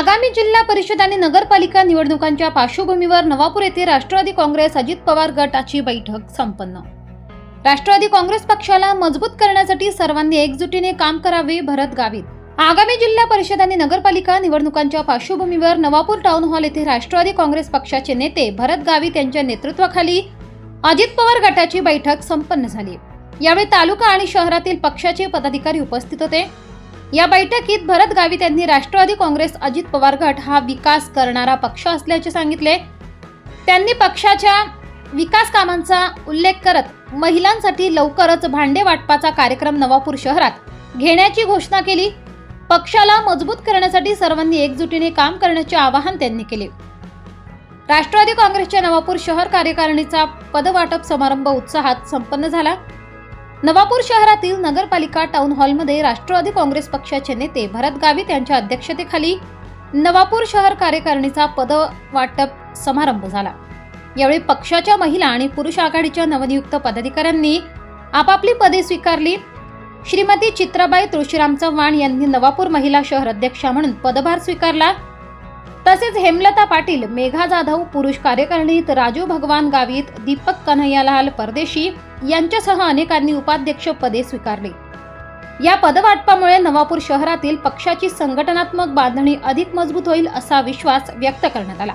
आगामी जिल्हा परिषद आणि नगरपालिका निवडणुकांच्या पार्श्वभूमीवर नवापूर येथे राष्ट्रवादी काँग्रेस अजित पवार गटाची बैठक संपन्न. राष्ट्रवादी काँग्रेस पक्षाला मजबूत करण्यासाठी सर्वांनी एकजुटीने काम करावे भरत गावित. आगामी जिल्हा परिषद आणि नगरपालिका निवडणुकांच्या पार्श्वभूमीवर नवापूर टाउन हॉल येथे राष्ट्रवादी काँग्रेस पक्षाचे नेते भरत गावित यांच्या नेतृत्वाखाली अजित पवार गटाची बैठक संपन्न झाली. यावेळी तालुका आणि शहरातील पक्षाचे पदाधिकारी उपस्थित होते. या बैठकीत भरत गावित यांनी राष्ट्रवादी काँग्रेस अजित पवार गट हा विकास करणारा पक्ष असल्याचे सांगितले. त्यांनी पक्षाच्या विकास कामांचा उल्लेख करत महिलांसाठी लवकरच भांडे वाटपाचा कार्यक्रम नवापूर शहरात घेण्याची घोषणा केली. पक्षाला मजबूत करण्यासाठी सर्वांनी एकजुटीने काम करण्याचे आवाहन त्यांनी केले. राष्ट्रवादी काँग्रेसच्या नवापूर शहर कार्यकारिणीचा पदवाटप समारंभ उत्साहात संपन्न झाला. नवापूर शहरातील नगरपालिका टाउन हॉलमध्ये राष्ट्रवादी काँग्रेस पक्षाचे नेते भरत गावित यांच्या अध्यक्षतेखाली नवापूर शहर कार्यकारिणीचा पदवाटप समारंभ झाला. यावेळी पक्षाच्या महिला आणि पुरुष आघाडीच्या नवनियुक्त पदाधिकाऱ्यांनी आपापली पदे स्वीकारली. श्रीमती चित्राबाई तुळशीराम चव्हाण यांनी नवापूर महिला शहर अध्यक्षा म्हणून पदभार स्वीकारला. तसेच हेमलता पाटील मेघा जाधव पुरुष कार्यकारिणीत राजू भगवान गावित दीपक कन्हैयालाल परदेशी यांच्यासह अनेकांनी उपाध्यक्ष पदे स्वीकारली. या पदवाटपामुळे नवापूर शहरातील पक्षाची संघटनात्मक बांधणी अधिक मजबूत होईल असा विश्वास व्यक्त करण्यात आला.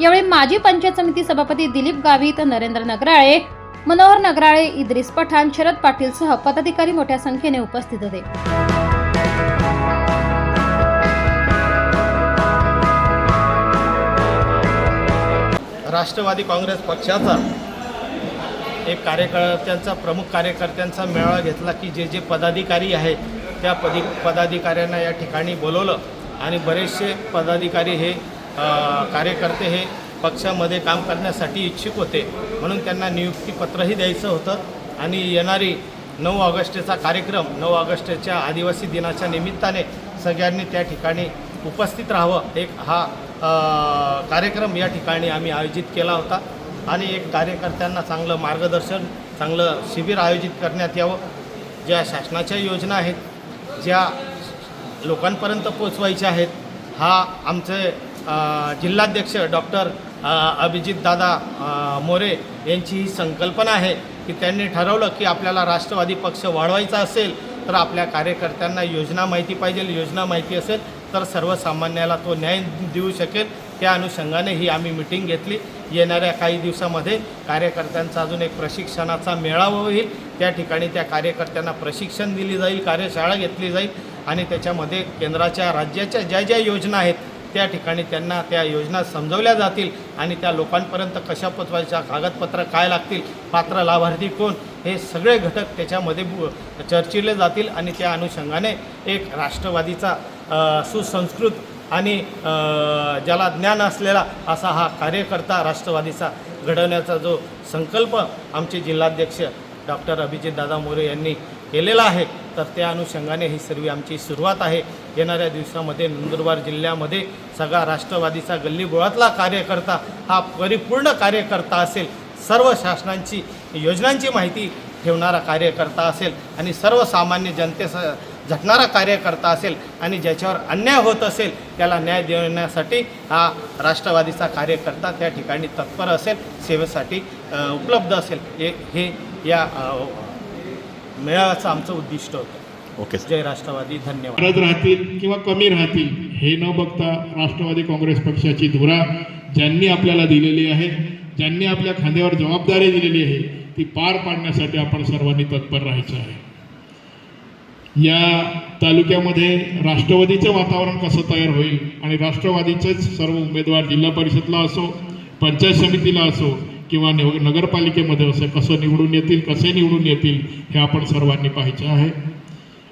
यावेळी माजी पंचायत समिती सभापती दिलीप गावित नरेंद्र नगराळे मनोहर नगराळे इद्रिस पठाण शरद पाटील सह पदाधिकारी मोठ्या संख्येने उपस्थित होते. राष्ट्रवादी काँग्रेस पक्षाचा एक कार्यकर्त्यांचा प्रमुख कार्यकर्त्यांचा मेळावा घेतला की जे जे पदाधिकारी आहेत त्या पदी पदाधिकाऱ्यांना या ठिकाणी बोलवलं. आणि बरेचसे पदाधिकारी हे कार्यकर्ते हे पक्षामध्ये काम करण्यासाठी इच्छुक होते. म्हणून त्यांना नियुक्तीपत्रही द्यायचं होतं. आणि येणारी नऊ ऑगस्टचा कार्यक्रम नऊ ऑगस्टच्या आदिवासी दिनाच्या निमित्ताने सगळ्यांनी त्या ठिकाणी उपस्थित राहावं. एक हा कार्यक्रम या ठिकाणी आम्ही आयोजित केला होता. आणि एक कार्यकर्त्यांना चांगलं मार्गदर्शन चांगलं शिबिर आयोजित करण्यात यावं. ज्या शासनाच्या योजना आहेत ज्या लोकांपर्यंत पोचवायच्या आहेत हा आमचे जिल्हाध्यक्ष डॉक्टर अभिजित दादा मोरे यांची ही संकल्पना आहे की त्यांनी ठरवलं की आपल्याला राष्ट्रवादी पक्ष वाढवायचा असेल तर आपल्या कार्यकर्त्यांना योजना माहिती पाहिजे. योजना माहिती असेल तर सर्वसामान्याला तो न्याय देऊ शकेल. त्या अनुषंगाने ही आम्ही मिटिंग घेतली. येणाऱ्या काही दिवसामध्ये कार्यकर्त्यांचा अजून एक प्रशिक्षणाचा मेळावा होईल. त्या ठिकाणी त्या कार्यकर्त्यांना प्रशिक्षण दिली जाईल कार्यशाळा घेतली जाईल आणि त्याच्यामध्ये केंद्राच्या राज्याच्या ज्या ज्या योजना आहेत त्या ठिकाणी त्यांना त्या योजना समजवल्या जातील आणि त्या लोकांपर्यंत कशा पोचवायच्या कागदपत्र काय लागतील पात्र लाभार्थी कोण हे सगळे घटक त्याच्यामध्ये चर्चिले जातील आणि त्या अनुषंगाने एक राष्ट्रवादीचा सुसंस्कृत आणि ज्याला ज्ञान असलेला असा हा कार्यकर्ता राष्ट्रवादीचा घडवण्याचा जो संकल्प आमचे जिल्हाध्यक्ष डॉक्टर अभिजितदादा मोरे यांनी केलेला आहे तर त्या अनुषंगाने ही सर्व आमची सुरुवात आहे. येणाऱ्या दिवसामध्ये नंदुरबार जिल्ह्यामध्ये सगळा राष्ट्रवादीचा गल्लीबोळातला कार्यकर्ता हा परिपूर्ण कार्यकर्ता असेल सर्व शासनांची योजनांची माहिती ठेवणारा कार्यकर्ता असेल आणि सर्वसामान्य जनतेस झटणारा कार्यकर्ता असेल आणि ज्याच्यावर अन्याय होत असेल त्याला न्याय देण्यासाठी हा राष्ट्रवादीचा कार्यकर्ता त्या ठिकाणी तत्पर असेल सेवेसाठी उपलब्ध असेल. हे हे या मेळाव्याचं आमचं उद्दिष्ट होतं. ओके जय राष्ट्रवादी. धन्यवाद. वाढत राहतील किंवा कमी राहतील हे न बघता राष्ट्रवादी काँग्रेस पक्षाची धुरा ज्यांनी आपल्याला दिलेली आहे ज्यांनी आपल्या खांद्यावर जबाबदारी दिलेली आहे ती पार पाडण्यासाठी आपण सर्वांनी तत्पर राहायचं आहे. या तालुक्यामध्ये राष्ट्रवादीचं वातावरण कसं तयार होईल आणि राष्ट्रवादीचेच सर्व उमेदवार जिल्हा परिषदला असो पंचायत समितीला असो किंवा निव- नगरपालिकेमध्ये असो कसं निवडून येतील कसे निवडून येतील हे आपण सर्वांनी पाहायचं आहे.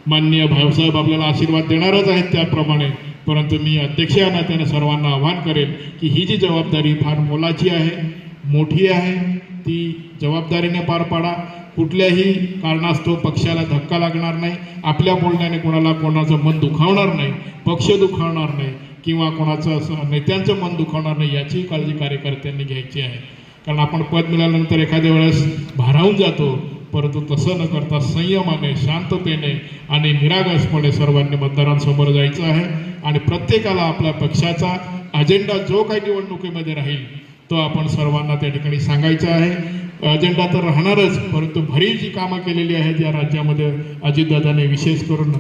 माननीय भाऊसाहेब आपल्याला आशीर्वाद देणारच आहेत त्याप्रमाणे परंतु मी अध्यक्ष या नात्याने सर्वांना आवाहन करेन की ही जी जबाबदारी फार मोलाची आहे मोठी आहे ती जबाबदारीने पार पाडा. कुठल्याही कारणास्तव पक्षाला धक्का लागणार नाही. आपल्या बोलण्याने कोणाला कोणाचं मन दुखावणार नाही. पक्ष दुखावणार नाही किंवा कोणाचं असं नेत्यांचं मन दुखावणार नाही याची काळजी कार्यकर्त्यांनी घ्यायची आहे. कारण आपण पद मिळाल्यानंतर एखाद्या वेळेस भारावून जातो परंतु तसं न करता संयमाने शांततेने आणि निरागसपणे सर्वांनी मतदारांसमोर जायचं आहे. आणि प्रत्येकाला आपल्या पक्षाचा अजेंडा जो काही निवडणुकीमध्ये राहील तो आपण सर्वांना त्या ठिकाणी सांगायचा आहे. अजेंडा तर राहणारच परंतु भरीव जी कामं केलेली आहेत या राज्यामध्ये अजितदादाने विशेष करून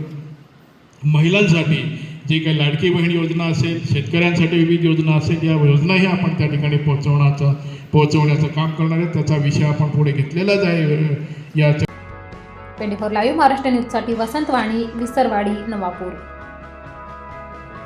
महिलांसाठी जी काही लाडकी बहीण योजना असेल शेतकऱ्यांसाठी विविध योजना असेल या योजनाही आपण त्या ठिकाणी पोहोचवण्याचं पोहोचवण्याचं काम करणार आहे त्याचा विषय आपण पुढे घेतलेलाच आहे. या ट्वेंटी फोर लाईव्ह महाराष्ट्र न्यूजसाठी वसंत वाणी विसरवाडी नवापूर.